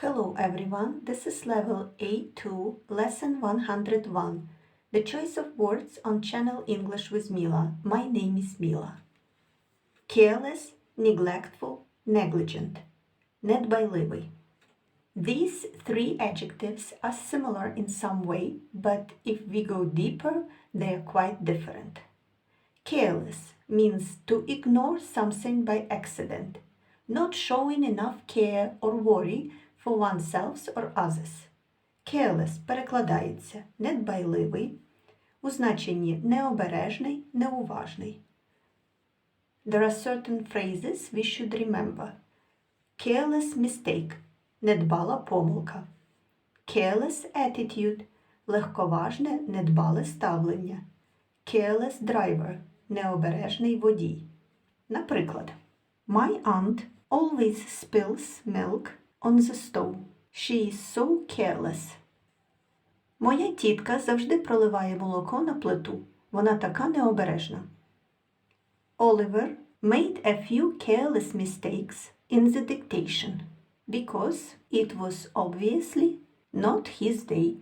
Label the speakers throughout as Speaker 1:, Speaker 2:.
Speaker 1: Hello everyone, this is level A2, lesson 101. The choice of words on channel English with Mila. My name is Mila. Careless, neglectful, negligent. Недбайливий. These three adjectives are similar in some way, but if we go deeper, they are quite different. Careless means to ignore something by accident, not showing enough care or worry for oneself or others. Careless перекладається недбайливий, у значенні необережний, неуважний. There are certain phrases we should remember. Careless mistake – недбала помилка. Careless attitude – легковажне, недбале ставлення. Careless driver – необережний водій. Наприклад, My aunt always spills milk on the stove. She is so careless. Моя тітка завжди проливає молоко на плиту. Вона така необережна. Oliver made a few careless mistakes in the dictation because it was obviously not his day.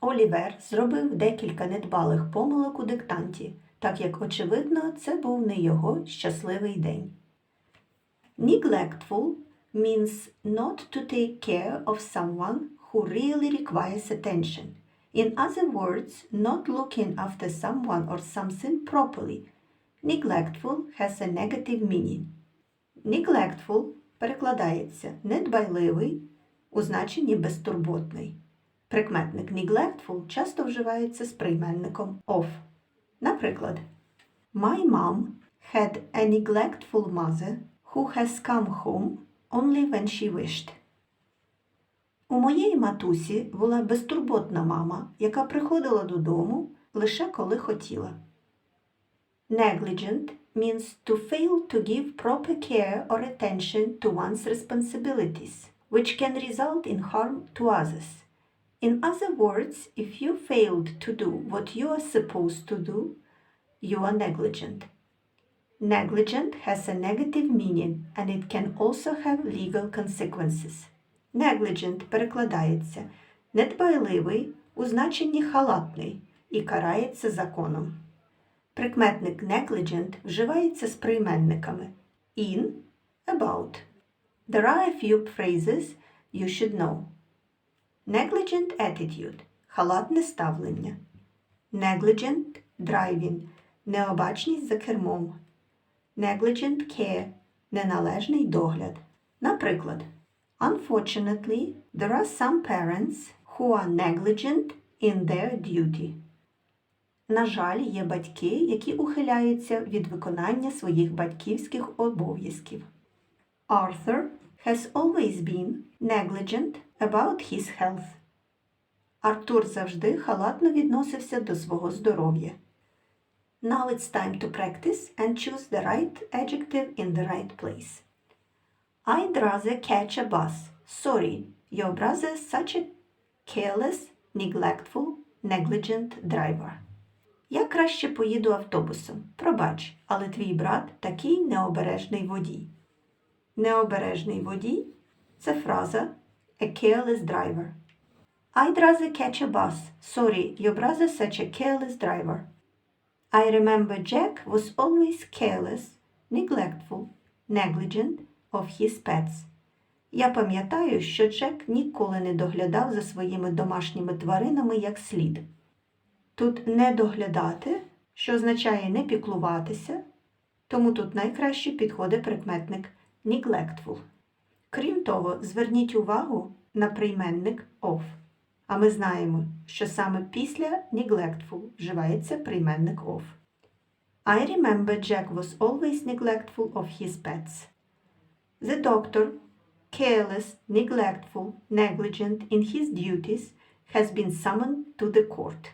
Speaker 1: Олівер зробив декілька недбалих помилок у диктанті, так як, очевидно, це був не його щасливий день. Neglectful means not to take care of someone who really requires attention. In other words, not looking after someone or something properly. Neglectful has a negative meaning. Neglectful перекладається недбайливий у значенні безтурботний. Прикметник neglectful часто вживається з прийменником of. Наприклад, My mom had a neglectful mother who has come home only when she wished. У моєї матусі була безтурботна мама, яка приходила додому лише коли хотіла. Negligent means to fail to give proper care or attention to one's responsibilities, which can result in harm to others. In other words, if you failed to do what you are supposed to do, you are negligent. Negligent has a negative meaning and it can also have legal consequences. Negligent перекладається недбайливий у значенні халатний і карається законом. Прикметник negligent вживається з прийменниками in, about. There are a few phrases you should know. Negligent attitude – халатне ставлення. Negligent driving – необачність за кермом. Negligent care – неналежний догляд. Наприклад, Unfortunately, there are some parents who are negligent in their duty. На жаль, є батьки, які ухиляються від виконання своїх батьківських обов'язків. Arthur has always been negligent about his health. Артур завжди халатно відносився до свого здоров'я. Now it's time to practice and choose the right adjective in the right place. I'd rather catch a bus. Sorry, your brother is such a careless, neglectful, negligent driver. Я краще поїду автобусом. Пробач, але твій брат такий необережний водій. Необережний водій це фраза a careless driver. I'd rather catch a bus. Sorry, your brother is such a careless driver. I remember Jack was always careless, neglectful, negligent of his pets. Я пам'ятаю, що Джек ніколи не доглядав за своїми домашніми тваринами як слід. Тут не доглядати, що означає не піклуватися, тому тут найкраще підходить прикметник neglectful. Крім того, зверніть увагу на прийменник of. А ми знаємо, що саме після neglectful вживається прийменник of. I remember Jack was always neglectful of his pets. The doctor, careless, neglectful, negligent in his duties, has been summoned to the court.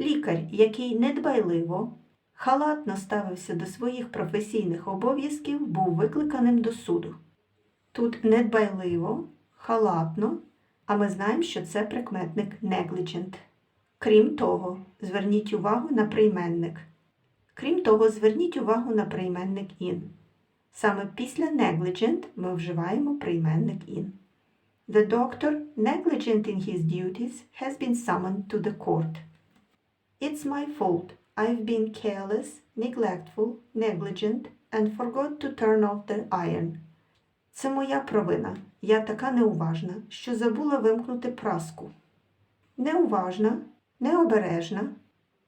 Speaker 1: Лікар, який недбайливо, халатно ставився до своїх професійних обов'язків, був викликаним до суду. Тут недбайливо, халатно, а ми знаємо, що це прикметник negligent. Крім того, зверніть увагу на прийменник. Крім того, зверніть увагу на прийменник in. Саме після negligent ми вживаємо прийменник in. The doctor, negligent in his duties, has been summoned to the court. It's my fault. I've been careless, neglectful, negligent, and forgot to turn off the iron. Це моя провина. Я така неуважна, що забула вимкнути праску. Неуважна, необережна.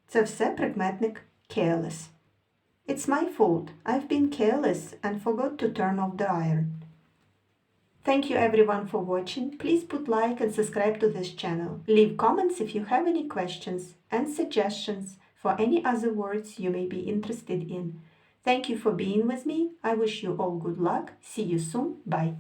Speaker 1: Це все прикметник careless. It's my fault. I've been careless and forgot to turn off the iron. Thank you everyone for watching. Please put like and subscribe to this channel. Leave comments if you have any questions and suggestions for any other words you may be interested in. Thank you for being with me. I wish you all good luck. See you soon. Bye.